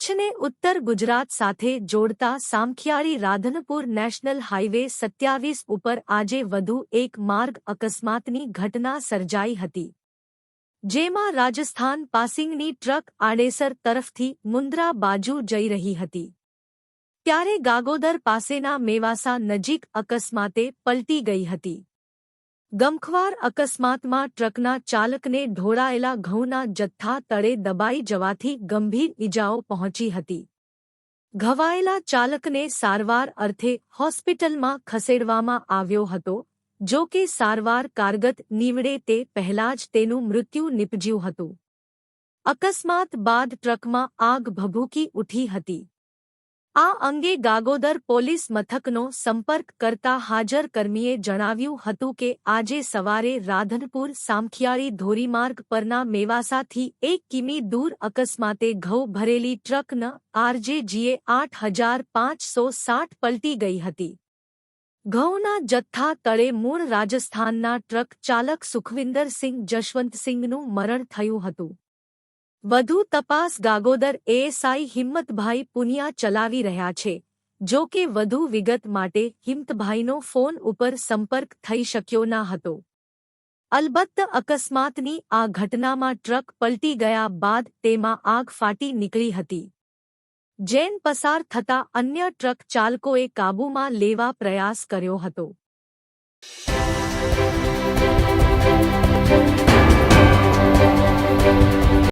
કચ્છને ઉત્તર ગુજરાત સાથે જોડતા સામખિયાળી રાધનપુર નેશનલ હાઇવે સત્યાવીસ ઉપર આજે વધુ એક માર્ગ અકસ્માતની ઘટના સર્જાઈ હતી, જેમાં રાજસ્થાન પાસિંગની ટ્રક આડેસર તરફથી મુન્દ્રા બાજુ જઈ રહી હતી. ત્યારે ગાગોદર પાસેના મેવાસા નજીક અકસ્માતે પલટી ગઈ હતી. ગમખ્વાર અકસ્માતમાં ટ્રકના ચાલકને ઢોળાયેલા ઘઉંના જથ્થા તળે દબાઈ જવાથી ગંભીર ઇજાઓ પહોંચી હતી. ઘવાયેલા ચાલકને સારવાર અર્થે હોસ્પિટલમાં ખસેડવામાં આવ્યો હતો, જો કે સારવાર કારગત નીવડે તે પહેલા જ તેનું મૃત્યુ નિપજ્યું હતું. અકસ્માત બાદ ટ્રકમાં આગ ભભૂકી ઉઠી હતી. આ અંગે ગાગોદર પોલીસ મથકનો સંપર્ક કરતા હાજર કર્મીએ જણાવ્યું હતું કે આજે સવારે રાધનપુર સામખિયાળી ધોરીમાર્ગ પરના મેવાસાથી એક કિમી દૂર અકસ્માતે ઘઉં ભરેલી ટ્રકન આરજેજીએ આઠ હજાર પાંચસો સાઠ પલટી ગઈ હતી. ઘઉંના જથ્થા તળે મૂળ રાજસ્થાનના ટ્રક ચાલક સુખવિંદરસિંહ જશવંતસિંહનું મરણ થયું હતું. વધુ તપાસ ગાગોદર એએસઆઈ હિંમતભાઈ પુનિયા ચલાવી રહ્યા છે, જો કે વધુ વિગત માટે હિંમતભાઈનો ફોન ઉપર સંપર્ક થઈ શક્યો ન હતો. અલબત્ત અકસ્માતની આ ઘટનામાં ટ્રક પલટી ગયા બાદ તેમાં આગ ફાટી નીકળી હતી. જેન પસાર થતા અન્ય ટ્રક ચાલકોએ કાબૂમાં લેવા પ્રયાસ કર્યો હતો.